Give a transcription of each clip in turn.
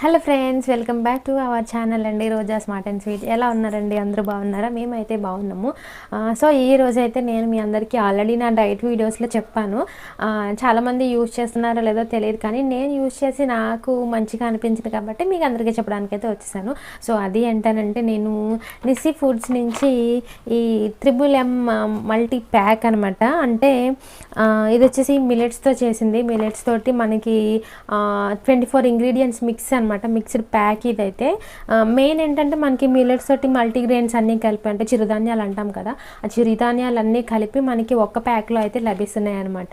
Hello friends welcome back to our channel అండి Roja smart and sweet ఎలా ఉన్నారండి? అందరూ బాగున్నారా? మేమైతే బాగున్నాము. సో ఈ రోజైతే నేను మీ అందరికీ ఆల్రెడీ నా డైట్ వీడియోస్లో చెప్పాను. చాలామంది యూజ్ చేస్తున్నారో లేదో తెలియదు కానీ నేను యూజ్ చేసి నాకు మంచిగా అనిపించింది కాబట్టి మీకు అందరికీ చెప్పడానికి అయితే వచ్చేసాను. సో అది ఏంటనంటే నేను నిస్సీ ఫుడ్స్ నుంచి ఈ త్రిబుల్ ఎం మల్టీ ప్యాక్ అనమాట అంటే ఇది వచ్చేసి మిలెట్స్తో చేసింది. మిలెట్స్ తోటి మనకి ట్వంటీ ఫోర్ ఇంగ్రీడియంట్స్ మిక్స్ అనమాట మిక్స్డ్ ప్యాక్ ఇదైతే. మెయిన్ ఏంటంటే మనకి మిల్లెట్స్ తోటి మల్టీగ్రెయిన్స్ అన్నీ కలిపి అంటే చిరుధాన్యాలు అంటాం కదా ఆ చిరుధాన్యాలు అన్నీ కలిపి మనకి ఒక్క ప్యాక్లో అయితే లభిస్తున్నాయి అనమాట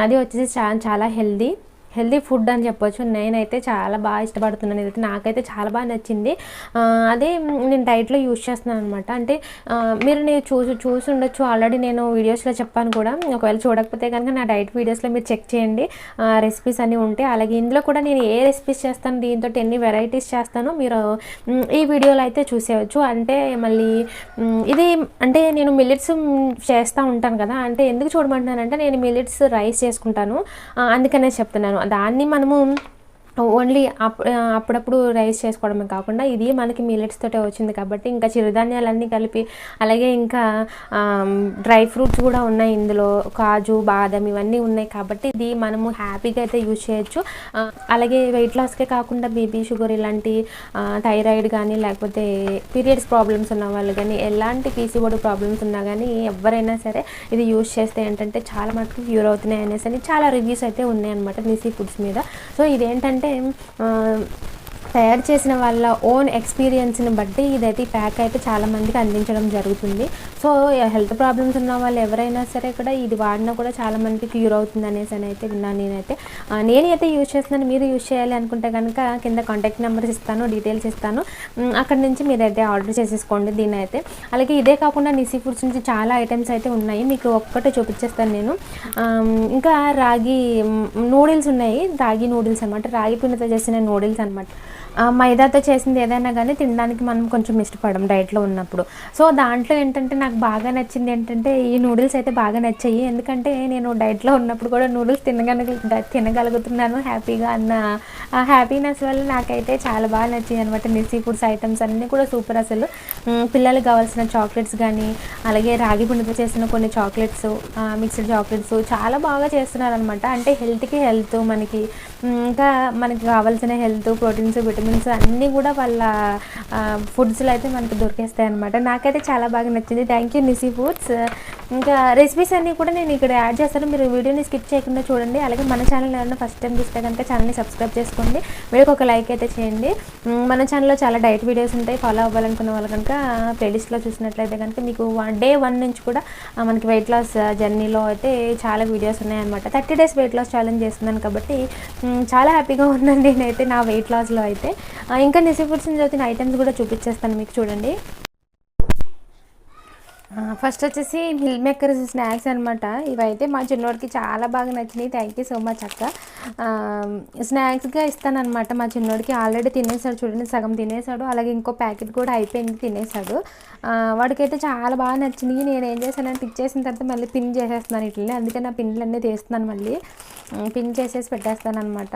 అది వచ్చేసి చాలా చాలా హెల్దీ హెల్దీ ఫుడ్ అని చెప్పొచ్చు. నేనైతే చాలా బాగా ఇష్టపడుతున్నాను. ఇదైతే నాకైతే చాలా బాగా నచ్చింది. అదే నేను డైట్లో యూజ్ చేస్తున్నాను అనమాట అంటే మీరు నేను చూసి చూసి ఉండొచ్చు. ఆల్రెడీ నేను వీడియోస్లో చెప్పాను కూడా. ఒకవేళ చూడకపోతే కనుక నా డైట్ వీడియోస్లో మీరు చెక్ చేయండి. రెసిపీస్ అన్నీ ఉంటాయి అలాగే ఇందులో కూడా నేను ఏ రెసిపీస్ చేస్తాను దీంతో ఎన్ని వెరైటీస్ చేస్తానో మీరు ఈ వీడియోలో అయితే చూసేయచ్చు. అంటే మళ్ళీ ఇది అంటే నేను మిల్లెట్స్ చేస్తూ ఉంటాను కదా. అంటే ఎందుకు చూడమంటున్నానంటే నేను మిల్లెట్స్ రైస్ చేసుకుంటాను. అందుకనే చెప్తున్నాను. దాన్ని మనము ఓన్లీ అప్ అప్పుడప్పుడు రైస్ చేసుకోవడమే కాకుండా ఇది మనకి మిల్లెట్స్ తోటే వచ్చింది కాబట్టి ఇంకా చిరుధాన్యాలన్నీ కలిపి అలాగే ఇంకా డ్రై ఫ్రూట్స్ కూడా ఉన్నాయి ఇందులో. కాజు బాదం ఇవన్నీ ఉన్నాయి కాబట్టి ఇది మనము హ్యాపీగా అయితే యూజ్ చేయొచ్చు. అలాగే వెయిట్ లాస్కే కాకుండా బీపీ షుగర్ ఇలాంటి థైరాయిడ్ కానీ లేకపోతే పీరియడ్స్ ప్రాబ్లమ్స్ ఉన్న వాళ్ళు కానీ ఎలాంటి పీసీఓడి ప్రాబ్లమ్స్ ఉన్నా కానీ ఎవరైనా సరే ఇది యూజ్ చేస్తే ఏంటంటే చాలా మటుకు క్యూర్ అవుతున్నాయి అనేసి అని చాలా రివ్యూస్ అయితే ఉన్నాయి అనమాట నిసీ ఫుడ్స్ మీద. సో ఇదేంటంటే ఆ, తయారు చేసిన వాళ్ళ ఓన్ ఎక్స్పీరియన్స్ని బట్టి ఇదైతే ఈ ప్యాక్ అయితే చాలామందికి అందించడం జరుగుతుంది. సో హెల్త్ ప్రాబ్లమ్స్ ఉన్న వాళ్ళు ఎవరైనా సరే కూడా ఇది వాడినా కూడా చాలా మందికి క్యూర్ అవుతుంది అనేసి అని అయితే విన్నాను నేనైతే. నేనైతే యూజ్ చేస్తున్నాను మీరు యూజ్ చేయాలి అనుకుంటే కనుక కింద కాంటాక్ట్ నెంబర్స్ ఇస్తాను డీటెయిల్స్ ఇస్తాను. అక్కడ నుంచి మీరైతే ఆర్డర్ చేసేసుకోండి దీని అయితే అలాగే ఇదే కాకుండా నిసీ ఫుడ్స్ నుంచి చాలా ఐటమ్స్ అయితే ఉన్నాయి మీకు ఒక్కటే చూపించేస్తాను నేను. ఇంకా రాగి నూడిల్స్ ఉన్నాయి రాగి నూడిల్స్ అనమాట రాగి పిండితో చేసిన నూడిల్స్ అనమాట మైదాతో చేసింది ఏదైనా కానీ తినడానికి మనం కొంచెం ఇష్టపడం డైట్లో ఉన్నప్పుడు. సో దాంట్లో ఏంటంటే నాకు బాగా నచ్చింది ఏంటంటే ఈ నూడిల్స్ అయితే బాగా నచ్చాయి. ఎందుకంటే నేను డైట్లో ఉన్నప్పుడు కూడా నూడిల్స్ తినగల తినగలుగుతున్నాను హ్యాపీగా అన్న ఆ హ్యాపీనెస్ వల్ల నాకైతే చాలా బాగా నచ్చింది అనమాట నిసీ ఫుడ్స్ ఐటమ్స్ అన్నీ కూడా సూపర్ అసలు. పిల్లలకు కావాల్సిన చాక్లెట్స్ కానీ అలాగే రాగి పిండితో చేసిన కొన్ని చాక్లెట్స్ మిక్స్డ్ చాక్లెట్స్ చాలా బాగా చేస్తున్నారు అనమాట అంటే హెల్త్కి హెల్త్ మనకి ఇంకా మనకి కావాల్సిన హెల్త్ ప్రోటీన్స్ విటమిన్స్ అన్నీ కూడా వాళ్ళ ఫుడ్స్లో అయితే మనకి దొరికేస్తాయి అనమాట నాకైతే చాలా బాగా నచ్చింది. థ్యాంక్ యూ నిసీ ఫుడ్స్ ఇంకా రెసిపీస్ అన్నీ కూడా నేను ఇక్కడ యాడ్ చేస్తాను. మీరు వీడియోని స్కిప్ చేయకుండా చూడండి. అలాగే మన ఛానల్ ఏమైనా ఫస్ట్ టైం చూస్తే కనుక ఛానల్ని సబ్స్క్రైబ్ చేసుకోండి. వీడియోకి ఒక లైక్ అయితే చేయండి. మన ఛానల్లో చాలా డైట్ వీడియోస్ ఉంటాయి. ఫాలో అవ్వాలనుకున్న వాళ్ళు కనుక ప్లేలిస్ట్లో చూసినట్లయితే కనుక మీకు వన్ డే వన్ నుంచి కూడా మనకి వెయిట్ లాస్ జర్నీలో అయితే చాలా వీడియోస్ ఉన్నాయన్నమాట. Thirty days weight loss challenge చేస్తున్నాను కాబట్టి చాలా హ్యాపీగా ఉన్నాను నేనైతే నా వెయిట్ లాస్లో అయితే. ఇంకా నిసి ఫుడ్స్ నుంచి వచ్చిన ఐటమ్స్ కూడా చూపించేస్తాను మీకు చూడండి. ఫస్ట్ వచ్చేసి మిల్ మేకర్స్ స్నాక్స్ అనమాట ఇవైతే మా చిన్నోడికి చాలా బాగా నచ్చినాయి. థ్యాంక్ యూ సో మచ్ అక్క. స్నాక్స్గా ఇస్తానమాట మా చిన్నోడికి ఆల్రెడీ తినేసాడు చూడండి సగం తినేసాడు. అలాగే ఇంకో ప్యాకెట్ కూడా అయిపోయింది తినేసాడు. వాడికైతే చాలా బాగా నచ్చినాయి. నేను ఏం చేశానంటే ఇచ్చేసిన తర్వాత మళ్ళీ పిన్ చేసేస్తున్నాను ఇట్లనే. అందుకే నా పిన్లన్నీ తీస్తున్నాను మళ్ళీ. పిన్ చేసేసి పెట్టేస్తాను అనమాట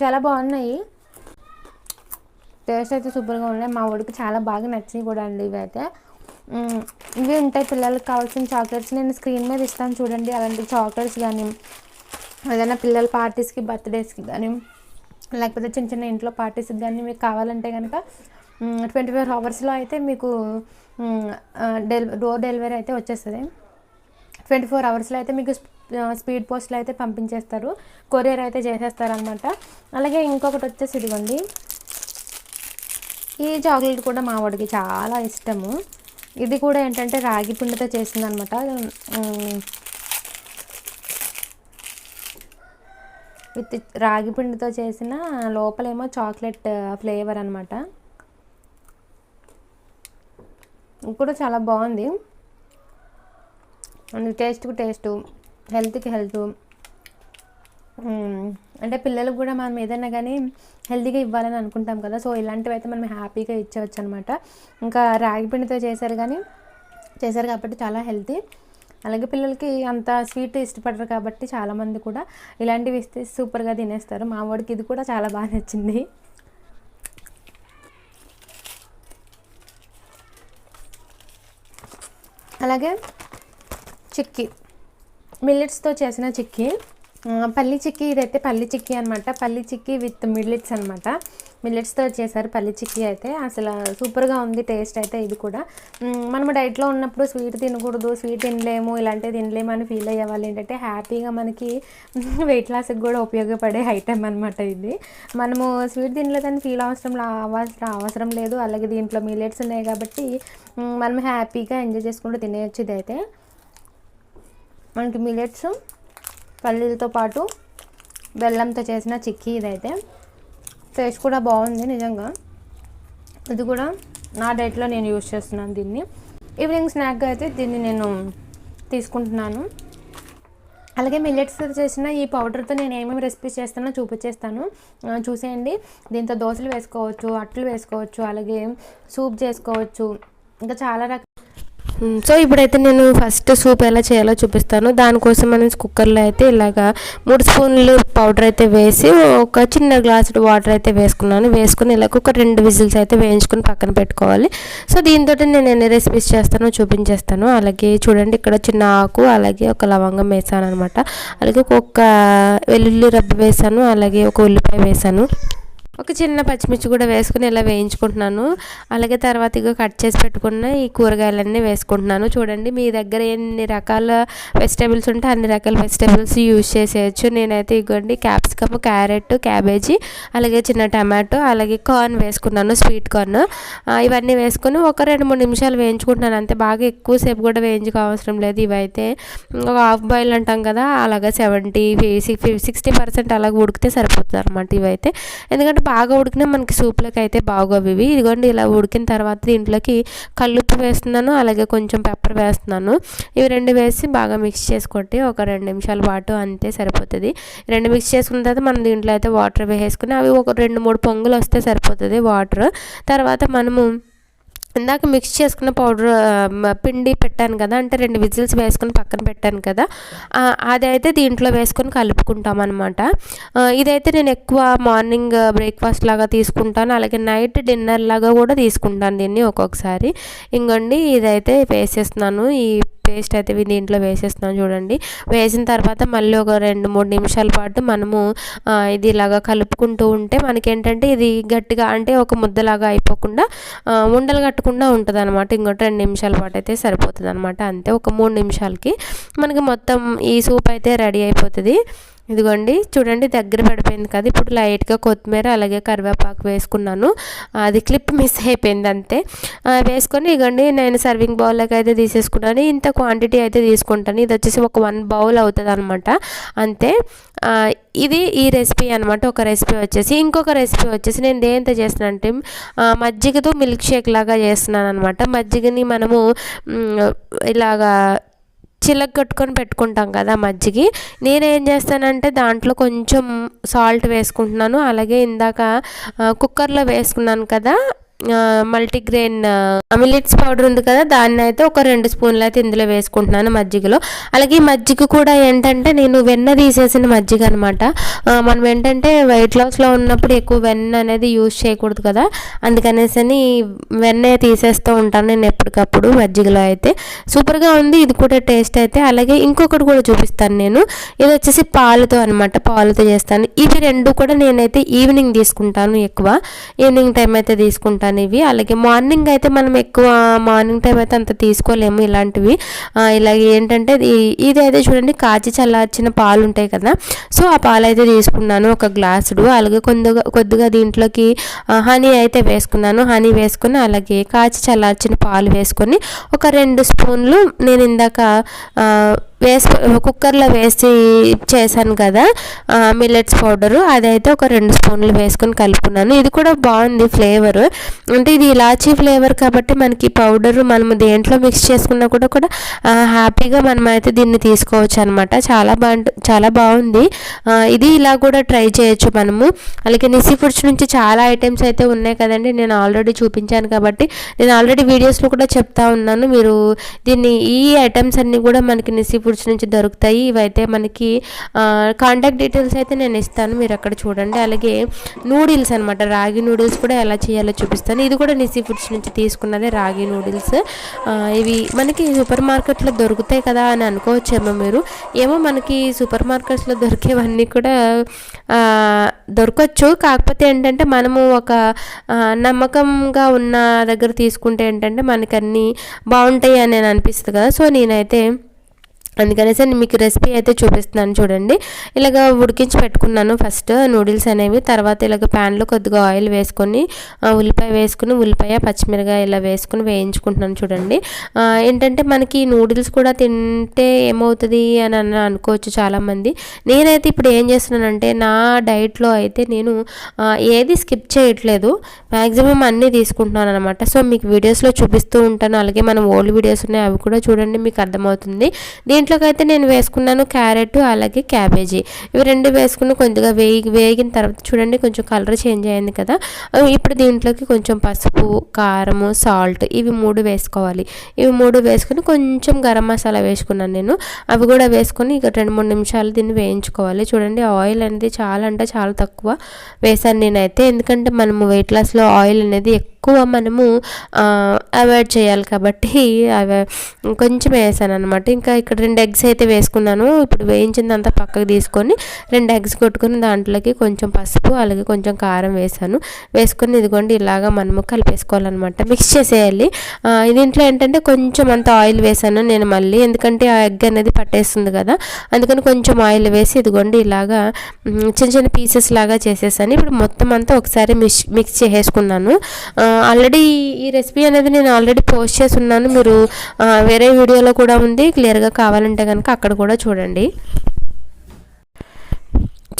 చాలా బాగున్నాయి. టేస్ట్ అయితే సూపర్గా ఉన్నాయి. మా వాడికి చాలా బాగా నచ్చినాయి కూడా అండి ఇవి అయితే ఇవి ఉంటాయి పిల్లలకి కావాల్సిన చాక్లెట్స్ నేను స్క్రీన్ మీద ఇస్తాను చూడండి. అలాంటి చాక్లెట్స్ కానీ ఏదైనా పిల్లల పార్టీస్కి బర్త్డేస్కి కానీ లేకపోతే చిన్న చిన్న ఇంట్లో పార్టీస్కి కానీ మీకు కావాలంటే కనుక ట్వంటీ ఫోర్ అవర్స్లో అయితే మీకు డెల్ డోర్ డెలివరీ అయితే వచ్చేస్తుంది. ట్వంటీ ఫోర్ అవర్స్లో అయితే మీకు స్పీడ్ పోస్ట్లో అయితే పంపించేస్తారు. కొరియర్ అయితే చేసేస్తారు అనమాట అలాగే ఇంకొకటి వచ్చేసి ఇదిగోండి. ఈ చాక్లెట్ కూడా మా వాడికి చాలా ఇష్టము. ఇది కూడా ఏంటంటే రాగి పిండితో చేసింది అనమాట విత్ రాగి పిండితో చేసిన లోపలేమో చాక్లెట్ ఫ్లేవర్ అనమాట. ఇది కూడా చాలా బాగుంది. అండ్ టేస్ట్కి టేస్ట్ హెల్త్కి హెల్త్. అంటే పిల్లలకు కూడా మనం ఏదైనా కానీ హెల్తీగా ఇవ్వాలని అనుకుంటాం కదా. సో ఇలాంటివి అయితే మనం హ్యాపీగా ఇచ్చవచ్చు అనమాట ఇంకా రాగి పిండితో చేశారు కానీ చేశారు కాబట్టి చాలా హెల్తీ. అలాగే పిల్లలకి అంత స్వీట్ ఇష్టపడరు కాబట్టి చాలామంది కూడా ఇలాంటివి ఇస్తే సూపర్గా తినేస్తారు. మా వాడికి ఇది కూడా చాలా బాగా నచ్చింది. అలాగే చిక్కీ. మిల్లెట్స్తో చేసిన చిక్కీ. పల్లి చిక్కీ ఇదైతే పల్లి చిక్కీ అనమాట పల్లి చిక్కీ విత్ మిల్లెట్స్ అనమాట మిల్లెట్స్తో చేశారు పల్లి చిక్కీ అయితే. అసలు సూపర్గా ఉంది టేస్ట్ అయితే ఇది కూడా. మనం డైట్లో ఉన్నప్పుడు స్వీట్ తినకూడదు స్వీట్ తినలేము ఇలాంటివి తినలేము అని ఫీల్ అయ్యే వాళ్ళు ఏంటంటే హ్యాపీగా మనకి వెయిట్ లాస్కి కూడా ఉపయోగపడే ఐటెం అనమాట ఇది. మనము స్వీట్ తినలేదని ఫీల్ అవసరం లా- అవసరం లేదు. అలాగే దీంట్లో మిల్లెట్స్ ఉన్నాయి కాబట్టి మనం హ్యాపీగా ఎంజాయ్ చేసుకుంటూ తినేయచ్చు ఇదైతే. మనకి మిల్లెట్స్ పల్లీలతో పాటు బెల్లంతో చేసిన చిక్కీ ఇదైతే. టేస్ట్ కూడా బాగుంది నిజంగా. ఇది కూడా నా డైట్లో నేను యూజ్ చేస్తున్నాను దీన్ని. ఈవినింగ్ స్నాక్గా అయితే దీన్ని నేను తీసుకుంటున్నాను. అలాగే మిల్లెట్స్ చేసిన ఈ పౌడర్తో నేను ఏమేమి రెసిపీస్ చేస్తానో చూపించేస్తాను. చూసేయండి. దీంతో దోశలు వేసుకోవచ్చు అట్లు వేసుకోవచ్చు అలాగే సూప్ చేసుకోవచ్చు. ఇంకా చాలా రకాల సో ఇప్పుడైతే నేను ఫస్ట్ సూప్ ఎలా చేయాలో చూపిస్తాను. దానికోసం మనం కుక్కర్లో అయితే ఇలాగా మూడు స్పూన్లు పౌడర్ అయితే వేసి ఒక చిన్న గ్లాస్ వాటర్ అయితే వేసుకున్నాను. వేసుకుని ఇలాగ ఒక రెండు విజిల్స్ అయితే వేయించుకుని పక్కన పెట్టుకోవాలి. సో దీంతో నేను ఎన్ని రెసిపీస్ చేస్తానో చూపించేస్తాను. అలాగే చూడండి ఇక్కడ చిన్న ఆకు అలాగే ఒక లవంగం వేసాను అనమాట అలాగే ఒక వెల్లుల్లి రబ్బ వేసాను. అలాగే ఒక ఉల్లిపాయ వేసాను. ఒక చిన్న పచ్చిమిర్చి కూడా వేసుకుని ఇలా వేయించుకుంటున్నాను. అలాగే తర్వాత ఇక కట్ చేసి పెట్టుకున్న ఈ కూరగాయలన్నీ వేసుకుంటున్నాను. చూడండి మీ దగ్గర ఎన్ని రకాల వెజిటేబుల్స్ ఉంటే అన్ని రకాల వెజిటేబుల్స్ యూజ్ చేసేయచ్చు. నేనైతే ఇగోండి క్యాప్సికమ్ క్యారెట్ క్యాబేజీ అలాగే చిన్న టమాటో అలాగే కార్న్ వేసుకున్నాను స్వీట్ కార్న్. ఇవన్నీ వేసుకుని ఒక రెండు మూడు నిమిషాలు వేయించుకుంటున్నాను. అంతే బాగా ఎక్కువసేపు కూడా వేయించుకో అవసరం లేదు ఇవైతే. ఒక హాఫ్ బాయిల్ అంటాం కదా అలాగే సెవెంటీ సిక్స్టీ పర్సెంట్ అలాగ ఉడికితే సరిపోతుంది అనమాట ఇవైతే. ఎందుకంటే బాగా ఉడికినా మనకి సూప్లోకి అయితే బాగోవి ఇవి. ఇదిగోండి ఇలా ఉడికిన తర్వాత దీంట్లోకి కల్లుప్పు వేస్తున్నాను అలాగే కొంచెం పెప్పర్ వేస్తున్నాను. ఇవి రెండు వేసి బాగా మిక్స్ చేసుకోండి. ఒక రెండు నిమిషాల పాటు అంతే సరిపోతుంది. రెండు మిక్స్ చేసుకున్న తర్వాత మనం దీంట్లో అయితే వాటర్ వేసేసుకుని అవి ఒక రెండు మూడు పొంగులు వస్తే సరిపోతుంది వాటర్ తర్వాత మనము ఇందాక మిక్స్ చేసుకున్న పౌడర్ పిండి పెట్టాను కదా అంటే రెండు విజిల్స్ వేసుకొని పక్కన పెట్టాను కదా అదైతే దీంట్లో వేసుకొని కలుపుకుంటాం అనమాట ఇదైతే నేను ఎక్కువ మార్నింగ్ బ్రేక్ఫాస్ట్ లాగా తీసుకుంటాను అలాగే నైట్ డిన్నర్ లాగా కూడా తీసుకుంటాను దీన్ని ఒక్కొక్కసారి. ఇంకోండి ఇదైతే వేసేస్తున్నాను. ఈ పేస్ట్ అయితే దీంట్లో వేసేస్తున్నాం చూడండి. వేసిన తర్వాత మళ్ళీ ఒక రెండు మూడు నిమిషాల పాటు మనము ఇది ఇలాగా కలుపుకుంటూ ఉంటే మనకేంటంటే ఇది గట్టిగా అంటే ఒక ముద్దలాగా అయిపోకుండా ఉండలు కట్టకుండా ఉంటుంది అనమాట ఇంకోటి రెండు నిమిషాల పాటు అయితే సరిపోతుంది అనమాట అంతే ఒక మూడు నిమిషాలకి మనకి మొత్తం ఈ సూప్ అయితే రెడీ అయిపోతుంది. ఇదిగోండి చూడండి దగ్గర పడిపోయింది కదా ఇప్పుడు లైట్గా కొత్తిమీర అలాగే కరివేపాకు వేసుకున్నాను. అది క్లిప్ మిస్ అయిపోయింది అంతే. వేసుకొని ఇగండి నేను సర్వింగ్ బౌల్లోకి అయితే తీసేసుకున్నాను ఇంత క్వాంటిటీ అయితే తీసుకుంటాను. ఇది వచ్చేసి ఒక వన్ బౌల్ అవుతుంది అనమాట అంతే ఇది ఈ రెసిపీ అనమాట ఒక రెసిపీ వచ్చేసి. ఇంకొక రెసిపీ వచ్చేసి నేను దేంతో చేస్తున్నాను అంటే మజ్జిగతో మిల్క్ షేక్ లాగా చేస్తున్నాను అనమాట మజ్జిగని మనము ఇలాగా చిలక కట్టుకొని పెట్టుకుంటాం కదా మజ్జిగి. నేనేం చేస్తానంటే దాంట్లో కొంచెం సాల్ట్ వేసుకుంటున్నాను. అలాగే ఇందాక కుక్కర్లో వేసుకున్నాను కదా మల్టీగ్రెయిన్ మిల్లెట్స్ పౌడర్ ఉంది కదా దాన్ని అయితే ఒక రెండు స్పూన్లు అయితే ఇందులో వేసుకుంటున్నాను మజ్జిగలో. అలాగే ఈ మజ్జిగ కూడా ఏంటంటే నేను వెన్న తీసేసిన మజ్జిగ అనమాట మనం ఏంటంటే వెయిట్ లాస్లో ఉన్నప్పుడు ఎక్కువ వెన్న అనేది యూజ్ చేయకూడదు కదా. అందుకనేసి వెన్న తీసేస్తూ ఉంటాను నేను ఎప్పటికప్పుడు మజ్జిగలో అయితే. సూపర్గా ఉంది ఇది కూడా టేస్ట్ అయితే. అలాగే ఇంకొకటి కూడా చూపిస్తాను నేను. ఇది వచ్చేసి పాలతో అనమాట పాలతో చేస్తాను. ఇవి రెండు కూడా నేనైతే ఈవినింగ్ తీసుకుంటాను ఎక్కువ. ఈవినింగ్ టైం అయితే తీసుకుంటాను. అనేవి. అలాగే మార్నింగ్ అయితే మనం ఎక్కువ మార్నింగ్ టైం అయితే అంత తీసుకోలేము ఇలాంటివి. ఇలాగే ఏంటంటే ఇది- అయితే చూడండి కాచి చల్లార్చిన పాలు ఉంటాయి కదా. సో ఆ పాలు అయితే తీసుకున్నాను ఒక గ్లాసుడు. అలాగే కొద్దిగా కొద్దిగా దీంట్లోకి హనీ అయితే వేసుకున్నాను. హనీ వేసుకుని అలాగే కాచి చల్లార్చిన పాలు వేసుకొని ఒక రెండు స్పూన్లు నేను ఇందాక వేసి కుక్కర్లో వేసి చేశాను కదా మిల్లెట్స్ పౌడరు. అదైతే ఒక రెండు స్పూన్లు వేసుకొని కలుపుకున్నాను. ఇది కూడా బాగుంది ఫ్లేవర్. అంటే ఇది ఇలాచీ ఫ్లేవర్ కాబట్టి మనకి పౌడర్ మనము దేంట్లో మిక్స్ చేసుకున్నా కూడా కూడా హ్యాపీగా మనం అయితే దీన్ని తీసుకోవచ్చు అనమాట చాలా బాగుంటు చాలా బాగుంది. ఇది ఇలా కూడా ట్రై చేయొచ్చు మనము. అలాగే నిసి ఫుడ్స్ నుంచి చాలా ఐటమ్స్ అయితే ఉన్నాయి కదండి. నేను ఆల్రెడీ చూపించాను కాబట్టి నేను ఆల్రెడీ వీడియోస్లో కూడా చెప్తా ఉన్నాను. మీరు దీన్ని ఈ ఐటమ్స్ అన్నీ కూడా మనకి నిసి ఫుడ్స్ నుంచి దొరుకుతాయి. ఇవైతే మనకి కాంటాక్ట్ డీటెయిల్స్ అయితే నేను ఇస్తాను. మీరు అక్కడ చూడండి. అలాగే నూడిల్స్ అనమాట రాగి నూడిల్స్ కూడా ఎలా చేయాలో చూపిస్తాను. ఇది కూడా నిసి ఫుడ్స్ నుంచి తీసుకున్నదే రాగి నూడిల్స్ ఇవి మనకి సూపర్ మార్కెట్లో దొరుకుతాయి కదా అని అనుకోవచ్చేమో మీరు. ఏమో మనకి సూపర్ మార్కెట్స్లో దొరికేవన్నీ కూడా దొరకచ్చు. కాకపోతే ఏంటంటే మనము ఒక నమ్మకంగా ఉన్న దగ్గర తీసుకుంటే ఏంటంటే మనకన్నీ బాగుంటాయి అని నేను అనిపిస్తుంది కదా. సో నేనైతే అందుకనేసి నేను మీకు రెసిపీ అయితే చూపిస్తున్నాను చూడండి. ఇలాగ ఉడికించి పెట్టుకున్నాను ఫస్ట్ నూడిల్స్ అనేవి. తర్వాత ఇలాగ ప్యాన్లో కొద్దిగా ఆయిల్ వేసుకొని ఉల్లిపాయ వేసుకుని ఉల్లిపాయ పచ్చిమిరకాయ ఇలా వేసుకుని వేయించుకుంటున్నాను చూడండి. ఏంటంటే మనకి నూడిల్స్ కూడా తింటే ఏమవుతుంది అని అని అనుకోవచ్చు చాలామంది. నేనైతే ఇప్పుడు ఏం చేస్తున్నానంటే నా డైట్లో అయితే నేను ఏది స్కిప్ చేయట్లేదు. మ్యాక్సిమం అన్నీ తీసుకుంటున్నాను అనమాట సో మీకు వీడియోస్లో చూపిస్తూ ఉంటాను. అలాగే మనం ఓల్డ్ వీడియోస్ ఉన్నాయి అవి కూడా చూడండి మీకు అర్థమవుతుంది. దీంట్లోకి అయితే నేను వేసుకున్నాను క్యారెట్ అలాగే క్యాబేజీ. ఇవి రెండు వేసుకుని కొద్దిగా వేగి వేగిన తర్వాత చూడండి కొంచెం కలర్ చేంజ్ అయింది కదా. ఇప్పుడు దీంట్లోకి కొంచెం పసుపు కారము సాల్ట్ ఇవి మూడు వేసుకోవాలి. ఇవి మూడు వేసుకుని కొంచెం గరం మసాలా వేసుకున్నాను నేను. అవి కూడా వేసుకొని ఇక రెండు మూడు నిమిషాలు దీన్ని వేయించుకోవాలి. చూడండి ఆయిల్ అనేది చాలా అంటే చాలా తక్కువ వేసాను నేనైతే. ఎందుకంటే మనము వెయిట్ లాస్లో ఆయిల్ అనేది ఎక్కువ మనము అవాయిడ్ చేయాలి కాబట్టి అవి కొంచెం వేసాను అనమాట ఇంకా ఇక్కడ రెండు ఎగ్స్ అయితే వేసుకున్నాను. ఇప్పుడు వేయించిందంతా పక్కకు తీసుకొని రెండు ఎగ్స్ కొట్టుకుని దాంట్లోకి కొంచెం పసుపు అలాగే కొంచెం కారం వేసాను. వేసుకొని ఇదిగోండి ఇలాగా మనము కలిపేసుకోవాలన్నమాట మిక్స్ చేసేయాలి. దీంట్లో ఏంటంటే కొంచెం అంత ఆయిల్ వేసాను నేను మళ్ళీ. ఎందుకంటే ఆ ఎగ్ అనేది పట్టేస్తుంది కదా. అందుకని కొంచెం ఆయిల్ వేసి ఇదిగోండి ఇలాగా చిన్న చిన్న పీసెస్ లాగా చేసేసాను. ఇప్పుడు మొత్తం అంతా ఒకసారి మిక్స్ మిక్స్ చేసేసుకున్నాను. ఆల్రెడీ ఈ రెసిపీ అనేది నేను ఆల్రెడీ పోస్ట్ చేసి ఉన్నాను. మీరు వేరే వీడియోలో కూడా ఉంది. క్లియర్గా కావాలి కావాలంటే కనుక అక్కడ కూడా చూడండి.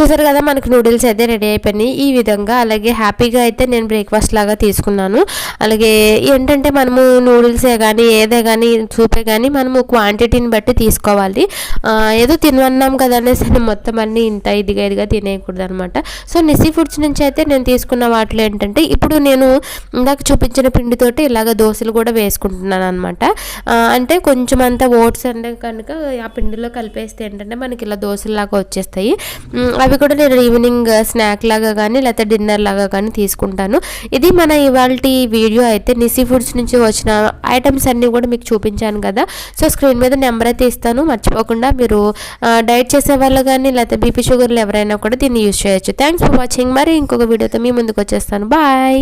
చూసారు కదా మనకు నూడిల్స్ అయితే రెడీ అయిపోయినాయి. ఈ విధంగా అలాగే హ్యాపీగా అయితే నేను బ్రేక్ఫాస్ట్ లాగా తీసుకున్నాను. అలాగే ఏంటంటే మనము నూడిల్సే కానీ ఏదే కానీ సూపే కానీ మనము క్వాంటిటీని బట్టి తీసుకోవాలి. ఏదో తినన్నాం కదా అనేసి మొత్తం అన్నీ ఇంత ఇదిగా ఇదిగా తినేయకూడదు అనమాట సో నిసి ఫుడ్స్ నుంచి అయితే నేను తీసుకున్న వాటిలో ఏంటంటే ఇప్పుడు నేను ఇందాక చూపించిన పిండితోటి ఇలాగ దోశలు కూడా వేసుకుంటున్నాను అనమాట అంటే కొంచెం అంత ఓట్స్ అంటే కనుక ఆ పిండిలో కలిపేస్తే ఏంటంటే మనకి ఇలా దోశలాగా వచ్చేస్తాయి. అవి కూడా నేను ఈవినింగ్ స్నాక్ లాగా కానీ లేకపోతే డిన్నర్ లాగా కానీ తీసుకుంటాను. ఇది మన ఇవాళ వీడియో అయితే నిసి ఫుడ్స్ నుంచి వచ్చిన ఐటమ్స్ అన్నీ కూడా మీకు చూపించాను కదా. సో స్క్రీన్ మీద నెంబర్ అయితే ఇస్తాను. మర్చిపోకుండా మీరు డైట్ చేసే వాళ్ళు కానీ లేకపోతే బీపీ షుగర్లు ఎవరైనా కూడా దీన్ని యూస్ చేయొచ్చు. Thanks for watching. మరి ఇంకొక వీడియోతో మీ ముందుకు వచ్చేస్తాను. బాయ్!